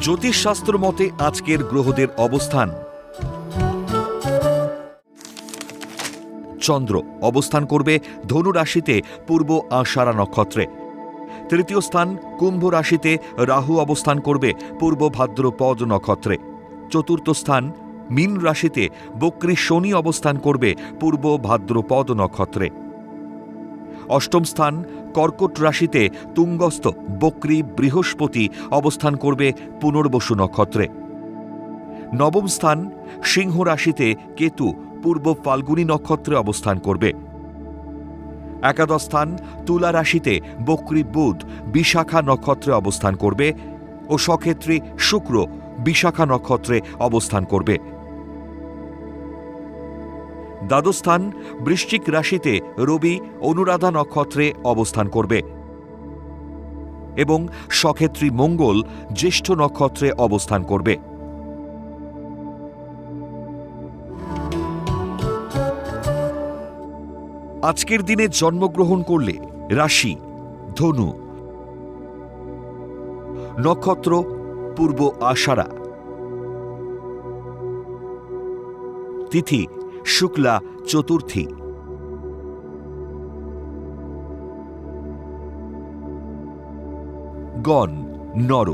জ্যোতিষশাস্ত্র মতে আজকের গ্রহদের অবস্থান। চন্দ্র অবস্থান করবে ধনু রাশিতে পূর্ব আষাঢ়া নক্ষত্রে। তৃতীয় স্থান কুম্ভ রাশিতে রাহু অবস্থান করবে পূর্ব ভাদ্রপদ নক্ষত্রে। চতুর্থ স্থান মীন রাশিতে বক্রী শনি অবস্থান করবে পূর্ব ভাদ্রপদ নক্ষত্রে। অষ্টম স্থান, কর্কট রাশিতে তুঙ্গস্থ, বক্রী বৃহস্পতি অবস্থান করবে পুনর্বসু নক্ষত্রে। নবম স্থান, সিংহ রাশিতে কেতু, পূর্ব ফাল্গুনী নক্ষত্রে অবস্থান করবে। একাদশ স্থান, তুলা রাশিতে বক্রী বুধ, বিশাখা নক্ষত্রে অবস্থান করবে ও সক্ষেত্রে শুক্র, বিশাখা নক্ষত্রে অবস্থান করবে। দ্বাদশ স্থান বৃশ্চিক রাশিতে রবি, অনুরাধা নক্ষত্রে অবস্থান করবে। এবং সক্ষেত্রী মঙ্গল, জ্যেষ্ঠ নক্ষত্রে অবস্থান করবে। আজকের দিনে জন্মগ্রহণ করলে রাশি, ধনু, নক্ষত্র, পূর্ব আষাঢ়া, তিথি শুক্লা চতুর্থী। গণ নর